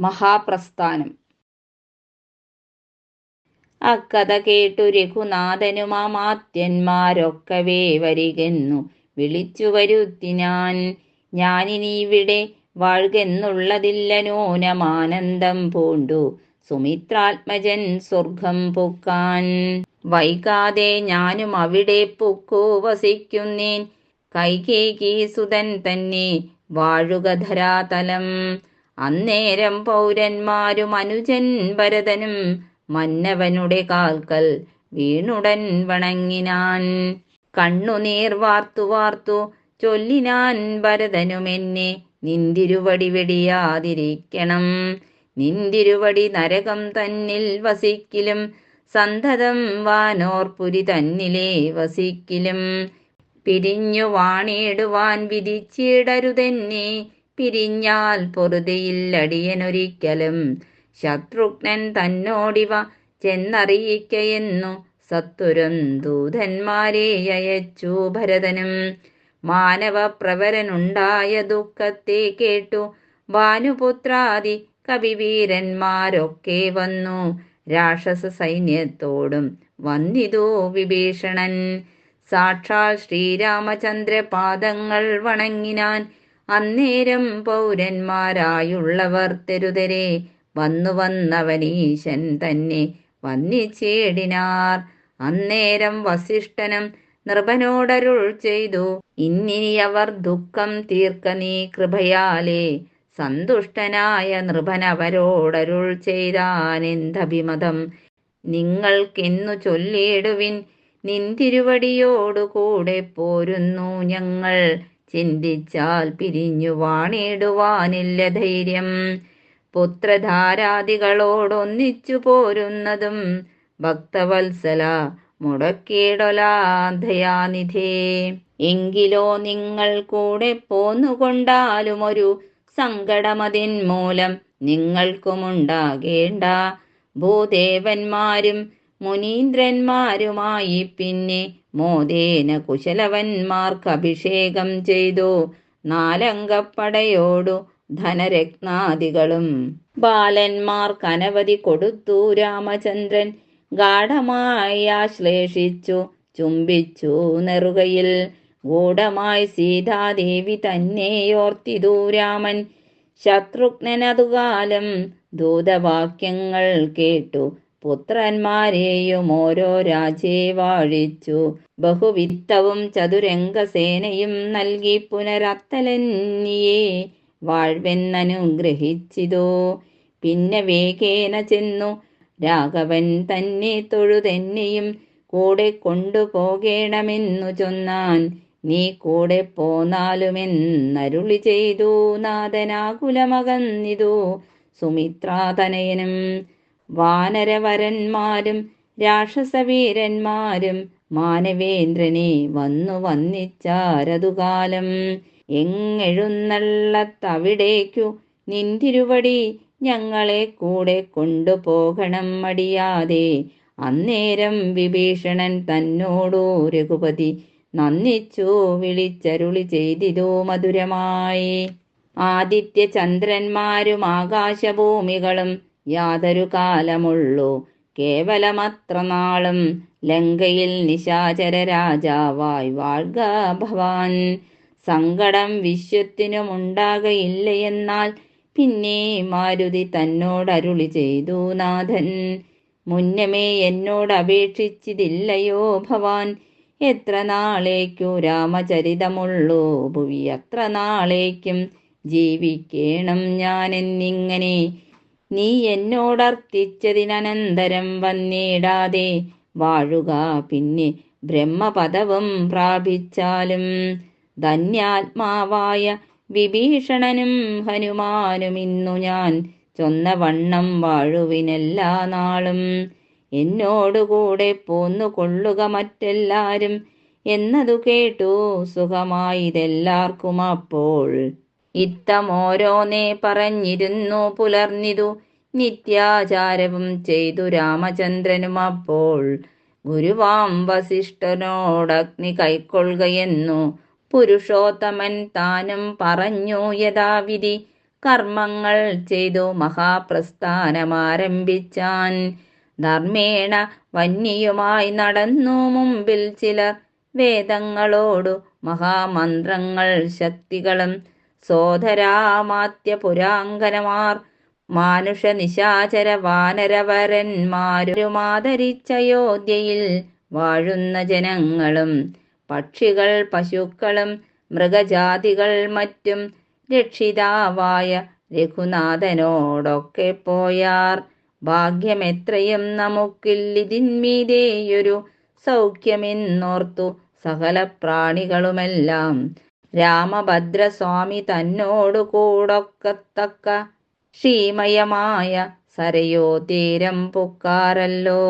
മഹാപ്രസ്ഥാനം. അക്കഥ കേട്ടു രഘുനാഥനുമാമാത്യന്മാരൊക്കവേ വരികെന്നു. വിളിച്ചു വരുത്തിനാൻ ഞാനിനി ഇവിടെ വാഴുകെന്നുള്ളതില്ല നൂനമാനന്ദം പൂണ്ടു. സുമിത്രാത്മജൻ സ്വർഗം പൊക്കാൻ. വൈകാതെ ഞാനും അവിടെ പൊക്കോ വസിക്കുന്നേൻ. കൈകേകി സുതൻ തന്നെ വാഴുക ധരാതലം. അന്നേരം പൗരന്മാരും അനുജൻ ഭരതനും മന്നവനുടെ കാൽക്കൽ വീണുടൻ വണങ്ങിനാൻ. കണ്ണുനീർ വാർത്തു വാർത്തു ചൊല്ലിനാൻ ഭരതനുമെന്നെ നിന്തിരുവടി വെടിയാതിരിക്കണം. നിന്തിരുവടി നരകം തന്നിൽ വസിക്കിലും സന്തതം വാനോർപുരി തന്നിലേ വസിക്കിലും. പിരിഞ്ഞു വാണിടുവാൻ വിധിച്ചിടരുതെന്നെ പിരിഞ്ഞാൽ പൊറുതിയില്ലടിയനൊരിക്കലും ശത്രുഘ്നൻ തന്നോടിവ ചെന്നറിയിക്കയെന്നു സത്വരം ദൂതന്മാരെ അയച്ചു ഭരതനും. മാനവ പ്രവരനുണ്ടായ ദുഃഖത്തെ കേട്ടു ഭാനുപുത്രാദി കവിവീരന്മാരൊക്കെ വന്നു. രാക്ഷസ സൈന്യത്തോടും വന്നിതു വിഭീഷണൻ. സാക്ഷാൽ ശ്രീരാമചന്ദ്ര പാദങ്ങൾ വണങ്ങിനാൻ അന്നേരം പൗരന്മാരായുള്ളവർ തെരുതരെ വന്നു വന്നവനീശൻ തന്നെ വന്നിച്ചേടിനാർ. അന്നേരം വസിഷ്ഠനും നൃപനോടരുൾ ചെയ്തു ഇനി അവർ ദുഃഖം തീർക്ക നീ കൃപയാലേ. സന്തുഷ്ടനായ നൃപനവരോടരുൾ ചെയ്താനെന്തഭിമതം നിങ്ങൾക്കെന്നു ചൊല്ലിയിടുവിൻ നിന്തിരുവടിയോടുകൂടെ പോരുന്നു ഞങ്ങൾ. ചിന്തിച്ചാൽ പിരിഞ്ഞു വാണിടുവാനില്ല ധൈര്യം. പുത്രധാരാദികളോടൊന്നിച്ചു പോരുന്നതും ഭക്തവത്സല മുടക്കിയിടൊലാധയാനിധേ എങ്കിലോ നിങ്ങൾ കൂടെ പോന്നുകൊണ്ടാലും ഒരു സങ്കടമതിൻ മൂലം നിങ്ങൾക്കുമുണ്ടാകേണ്ട ഭൂദേവന്മാരും മുനീന്ദ്രന്മാരുമായി പിന്നെ മോദേന കുശലവന്മാർക്ക് അഭിഷേകം ചെയ്തു. നാലങ്കപ്പടയോടു ധനരത്നാദികളും. ബാലന്മാർക്ക് അനവധി കൊടുത്തു രാമചന്ദ്രൻ. ഗാഠമായി ആശ്ലേഷിച്ചു ചുംബിച്ചു നെറുകയിൽ. ഗൂഢമായി സീതാദേവി തന്നെയോർത്തിതു രാമൻ. ശത്രുഘ്നനതുകാലം ദൂതവാക്യങ്ങൾ കേട്ടു. പുത്രന്മാരെയും ഓരോ രാജേ വാഴിച്ചു. ബഹുവിത്തവും ചതുരംഗസേനയും നൽകി പുനരത്തലന്നിയെ വാഴ്വെന്നനുഗ്രഹിച്ചിതോ. പിന്നെ വേഗേന ചെന്നു. രാഘവൻ തന്നെ തൊഴുതെന്നെയും കൂടെ കൊണ്ടുപോകേണമെന്നു ചൊന്നാൻ നീ കൂടെ പോന്നാലുമെന്നരുളി ചെയ്തു. നാഥനാകുലമകന്നിതു. സുമിത്രാതനയനും വാനരവരന്മാരും രാക്ഷസവീരന്മാരും മാനവേന്ദ്രനെ വന്നു വന്നിച്ചാരതുകാലം. എങ്ങെഴുന്നള്ളത്തവിടേക്കു നിന്തിരുവടി ഞങ്ങളെ കൂടെ കൊണ്ടുപോകണം മടിയാതെ. അന്നേരം വിഭീഷണൻ തന്നോടു രഘുപതി നന്ദിച്ചു വിളിച്ചരുളി ചെയ്തിതോ മധുരമായി. ആദിത്യ ചന്ദ്രന്മാരും ആകാശഭൂമികളും യാതൊരു കാലമുള്ളൂ. കേവലമത്ര നാളും ലങ്കയിൽ നിശാചര രാജാവായി വാഴ്ക ഭവാൻ. സങ്കടം വിശ്വത്തിനുമുണ്ടാകയില്ലയെന്നാൽ പിന്നെ മാരുതി തന്നോടരുളി ചെയ്തു നാഥൻ. മുന്നമേ എന്നോട് അപേക്ഷിച്ചതില്ലയോ ഭവാൻ. എത്ര നാളേക്കു രാമചരിതമുള്ളൂ. ഭുവി അത്ര നാളേക്കും ജീവിക്കേണം ഞാനെന്നിങ്ങനെ. നീ എന്നോടർത്തിച്ചതിനനന്തരം വന്നിടാതെ വാഴുക. പിന്നെ ബ്രഹ്മപദവും പ്രാപിച്ചാലും ധന്യാത്മാവായ വിഭീഷണനും ഹനുമാനും ഇന്നു ഞാൻ ചൊന്ന വണ്ണം വാഴുവിനെല്ലാ നാളും. എന്നോടുകൂടെ പോന്നു കൊള്ളുക മറ്റെല്ലാരും. എന്നതു കേട്ടു സുഖമായിതെല്ലാവർക്കും അപ്പോൾ. ഇത്തമോരോന്നേ പറഞ്ഞിരുന്നു പുലർന്നിതു. നിത്യാചാരവും ചെയ്തു രാമചന്ദ്രനും അപ്പോൾ. ഗുരുവാം വസിഷ്ഠനോടഗ്നി കൈക്കൊള്ളുകയെന്നു പുരുഷോത്തമൻ താനും പറഞ്ഞു യഥാവിധി. കർമ്മങ്ങൾ ചെയ്തു മഹാപ്രസ്ഥാനമാരംഭിച്ചാൻ. ധർമ്മേണ വന്യയുമായി നടന്നു മുമ്പിൽ ചിലർ. വേദങ്ങളോടു മഹാമന്ത്രങ്ങൾ ശക്തികളും സോദരാമാത്യ പുരാങ്കനമാർ മാനുഷ നിശാചര വാനരവരന്മാരുമാതരിച്ചയോധ്യയിൽ വാഴുന്ന ജനങ്ങളും പക്ഷികൾ പശുക്കളും മൃഗജാതികൾ മറ്റും രക്ഷിതാവായ രഘുനാഥനോടൊക്കെ പോയാർ. ഭാഗ്യമെത്രയും നമുക്കില്ലിതിന്മീതേയൊരു സൗഖ്യമെന്നോർത്തു സകല പ്രാണികളുമെല്ലാം രാമഭദ്രസ്വാമി തന്നോടു കൂടൊക്കത്തക്ക ശ്രീമയമായ സരയോ തീരം പൊക്കാറല്ലോ.